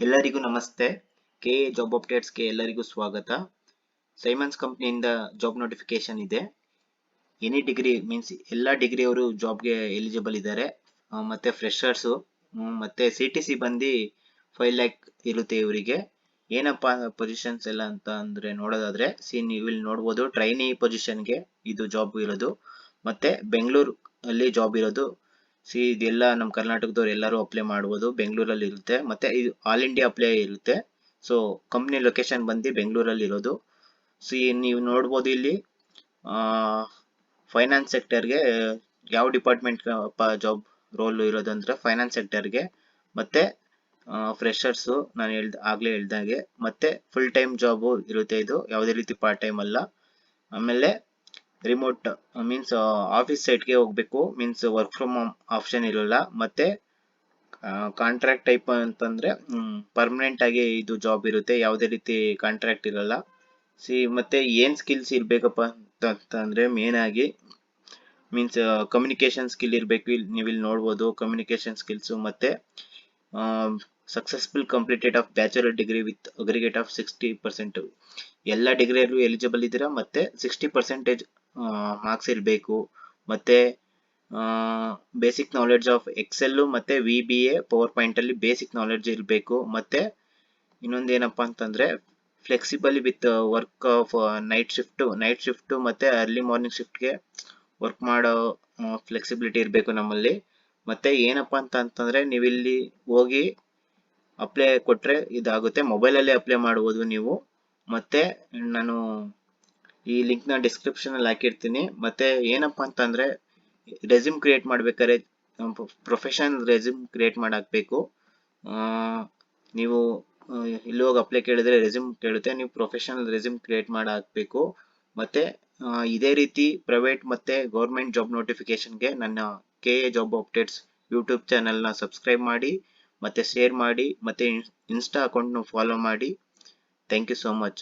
ಎಲ್ಲರಿಗೂ ನಮಸ್ತೆ. K A job ಅಪ್ಡೇಟ್ಸ್ಗೆ ಎಲ್ಲರಿಗೂ ಸ್ವಾಗತ. ಸೈಮನ್ಸ್ ಕಂಪ್ನಿಯಿಂದ ಜಾಬ್ ನೋಟಿಫಿಕೇಶನ್ ಇದೆ. ಎನಿ ಡಿಗ್ರಿ ಮೀನ್ಸ್ ಎಲ್ಲ ಡಿಗ್ರಿ ಅವರು ಜಾಬ್ಗೆ ಎಲಿಜಿಬಲ್ ಇದ್ದಾರೆ. ಮತ್ತೆ ಫ್ರೆಶರ್ಸು ಮತ್ತೆ ಸಿ ಟಿ ಸಿ ಬಂದು ಫೈವ್ ಲ್ಯಾಕ್ ಇರುತ್ತೆ ಇವರಿಗೆ. ಏನಪ್ಪಾ ಪೊಸಿಷನ್ಸ್ ಎಲ್ಲ ಅಂತ ಅಂದ್ರೆ ನೋಡೋದಾದ್ರೆ ಸಿ ನೀವು ಇಲ್ಲಿ ನೋಡ್ಬೋದು. ಟ್ರೈನಿ ಪೊಸಿಷನ್ಗೆ ಇದು ಜಾಬ್ ಇರೋದು. ಮತ್ತೆ ಬೆಂಗಳೂರು ಅಲ್ಲಿ ಜಾಬ್ ಇರೋದು. ಸಿ ಇದೆಲ್ಲ ನಮ್ಮ ಕರ್ನಾಟಕದವ್ರು ಎಲ್ಲರೂ ಅಪ್ಲೈ ಮಾಡ್ಬೋದು, ಬೆಂಗಳೂರಲ್ಲಿ ಇರುತ್ತೆ, ಮತ್ತೆ ಇದು ಆಲ್ ಇಂಡಿಯಾ ಅಪ್ಲೈ ಇರುತ್ತೆ. ಸೊ ಕಂಪ್ನಿ ಲೊಕೇಶನ್ ಬಂದು ಬೆಂಗಳೂರಲ್ಲಿ ಇರೋದು. ಸಿ ನೀವು ನೋಡ್ಬೋದು ಇಲ್ಲಿ ಫೈನಾನ್ಸ್ ಸೆಕ್ಟರ್ಗೆ ಯಾವ ಡಿಪಾರ್ಟ್ಮೆಂಟ್ ಜಾಬ್ ರೋಲ್ ಇರೋದಂದ್ರೆ ಫೈನಾನ್ಸ್ ಸೆಕ್ಟರ್ಗೆ ಮತ್ತೆ ಫ್ರೆಶರ್ಸು ನಾನು ಹೇಳ್ದ, ಆಗ್ಲೇ ಹೇಳ್ದಾಗೆ, ಮತ್ತೆ ಫುಲ್ ಟೈಮ್ ಜಾಬು ಇರುತ್ತೆ ಇದು, ಯಾವುದೇ ರೀತಿ ಪಾರ್ಟ್ ಟೈಮ್ ಅಲ್ಲ. ಆಮೇಲೆ ರಿಮೋಟ್ ಮೀನ್ಸ್ ಆಫೀಸ್ ಸೈಟ್ಗೆ ಹೋಗ್ಬೇಕು. Means work from home option ಇರಲ್ಲ. ಮತ್ತೆ ಕಾಂಟ್ರಾಕ್ಟ್ ಟೈಪ್ ಅಂತಂದರೆ ಪರ್ಮನೆಂಟ್ ಆಗಿ ಇದು ಜಾಬ್ ಇರುತ್ತೆ. ಯಾವುದೇ ರೀತಿ ಕಾಂಟ್ರಾಕ್ಟ್ ಇರಲ್ಲ. ಸಿ, ಮತ್ತೆ ಏನು ಸ್ಕಿಲ್ಸ್ ಇರಬೇಕಪ್ಪ ಅಂತ, ಅಂತಂದ್ರೆ ಮೇನ್ ಆಗಿ ಮೀನ್ಸ್ ಕಮ್ಯುನಿಕೇಷನ್ ಸ್ಕಿಲ್ ಇರಬೇಕು. ಇಲ್ಲಿ ನೀವು ಇಲ್ಲಿ ನೋಡ್ಬೋದು ಕಮ್ಯುನಿಕೇಷನ್ ಸ್ಕಿಲ್ಸು ಮತ್ತು successful completed of bachelor degree with aggregate of sixty percent ಎಲ್ಲ ಡಿಗ್ರಿಯಲ್ಲೂ ಎಲಿಜಿಬಲ್ ಇದ್ದೀರಾ? ಮತ್ತೆ ಸಿಕ್ಸ್ಟಿ ಪರ್ಸೆಂಟೇಜ್ ಮಾರ್ಕ್ಸ್ ಇರಬೇಕು. ಮತ್ತೆ ಬೇಸಿಕ್ ನಾಲೆಡ್ಜ್ ಆಫ್ ಎಕ್ಸೆಲ್ ಮತ್ತೆ V B A PowerPoint ಅಲ್ಲಿ ಬೇಸಿಕ್ ನಾಲೆಡ್ಜ್ ಇರಬೇಕು. ಮತ್ತೆ ಏನಪ್ಪ ಅಂತಂದರೆ flexible with work of night shift night shift ಮತ್ತೆ ಅರ್ಲಿ ಮಾರ್ನಿಂಗ್ ಶಿಫ್ಟ್ಗೆ ವರ್ಕ್ ಮಾಡೋ ಫ್ಲೆಕ್ಸಿಬಿಲಿಟಿ ಇರಬೇಕು ನಮ್ಮಲ್ಲಿ. ಮತ್ತೆ ಏನಪ್ಪ ಅಂತ ಅಂತಂದ್ರೆ, ನೀವಿಲ್ಲಿ ಹೋಗಿ ಅಪ್ಲೈ ಕೊಟ್ಟರೆ ಇದಾಗುತ್ತೆ. ಮೊಬೈಲ್ ಅಲ್ಲಿ ಅಪ್ಲೈ ಮಾಡಬಹುದು ನೀವು. ಮತ್ತೆ, ನಾನು ಈ ಲಿಂಕ್ನ ಡಿಸ್ಕ್ರಿಪ್ಷನಲ್ಲಿ ಹಾಕಿರ್ತೀನಿ. ಮತ್ತೆ ಏನಪ್ಪ ಅಂತಂದ್ರೆ ರೆಸ್ಯೂಮ್ ಕ್ರಿಯೇಟ್ ಮಾಡ್ಬೇಕಾದ್ರೆ ಪ್ರೊಫೆಷನ್ ರೆಸ್ಯೂಮ್ ಕ್ರಿಯೇಟ್ ಮಾಡಾಕ್ಬೇಕು. ನೀವು ಇಲ್ಲಿ ಹೋಗಿ ಅಪ್ಲೈ ಕೇಳಿದ್ರೆ ರೆಸ್ಯೂಮ್ ಕೇಳುತ್ತೆ. ನೀವು ಪ್ರೊಫೆಷನಲ್ ರೆಸ್ಯೂಮ್ ಕ್ರಿಯೇಟ್ ಮಾಡಿ ಮತ್ತೆ ಆ, ಇದೇ ರೀತಿ ಪ್ರೈವೇಟ್ ಮತ್ತೆ ಗೌರ್ಮೆಂಟ್ ಜಾಬ್ ನೋಟಿಫಿಕೇಶನ್ಗೆ ನನ್ನ K A job updates YouTube ಚಾನೆಲ್ನ ಸಬ್ಸ್ಕ್ರೈಬ್ ಮಾಡಿ ಮತ್ತೆ ಶೇರ್ ಮಾಡಿ ಮತ್ತೆ ಇನ್ಸ್ಟಾ ಅಕೌಂಟ್ನ ಫಾಲೋ ಮಾಡಿ. Thank you so much